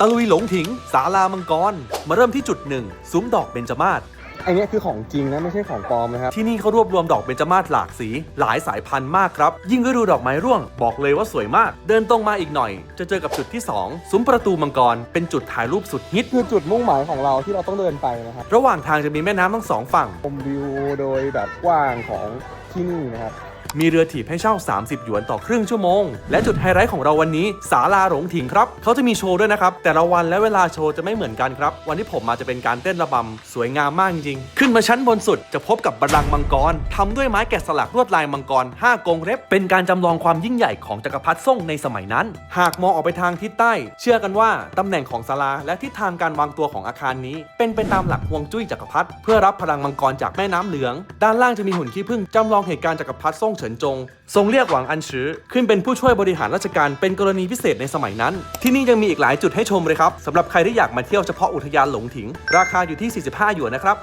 ตะลุยหลงถิงศาลามังกร มาเริ่มที่จุดหนึ่งซุ้มดอกเบญจมาศไอเนี้ยคือของจริงนะไม่ใช่ของปลอมนะครับ ที่นี่เขารวบรวมดอกเบญจมาศหลากสี หลายสายพันธุ์มากครับ ยิ่งฤดูดอกไม้ร่วง บอกเลยว่าสวยมาก เดินตรงมาอีกหน่อย จะเจอกับจุดที่ 2 ซุ้มประตูมังกร เป็นจุดถ่ายรูปสุดฮิต คือจุดมุ่งหมายของเราที่เราต้องเดินไปนะครับ ระหว่างทางจะมีแม่น้ำทั้งสองฝั่งชมวิวโดยแบบกว้างของที่นี่นะครับ มีเรือถีบให้เช่า 30 หยวนต่อครึ่งชั่วโมง และจุดไฮไลท์ของเราวันนี้ศาลาหลงถิงครับเขาจะมีโชว์ด้วยนะครับ แต่ละวันและเวลาโชว์จะไม่เหมือนกันครับ วันที่ผมมาจะเป็นการเต้นระบำสวยงามมากจริงขึ้นมาชั้นบนสุดจะพบกับบัลลังก์มังกรทำด้วยไม้แกะสลักลวดลายมังกร5กงเล็บเป็นการจำลองความยิ่งใหญ่ของจักรพรรดิซ่งในสมัยนั้น หากมองออกไปทางทิศใต้ เชื่อกันว่าตำแหน่งของศาลาและทิศทางการวางตัวของอาคารนี้ เป็นไปตามหลักฮวงจุ้ยจักรพรรดิเพื่อรับพลังมังกรจากแม่น้ำเหลือง ด้านล่างจะมีหุ่นขี้ผึ้งจำลองเหตุการณ์จักรพรรดิซ่งเฉินจง ทรงเรียกหวังอันชือขึ้นเป็นผู้ช่วยบริหารราชการเป็นกรณีพิเศษในสมัยนั้น ที่นี่ยังมีอีกหลายจุดให้ชมเลยครับสำหรับใครที่อยากมาเที่ยวเฉพาะอุทยานหลงถิง ราคาอยู่ที่ 45หยวนนะครับ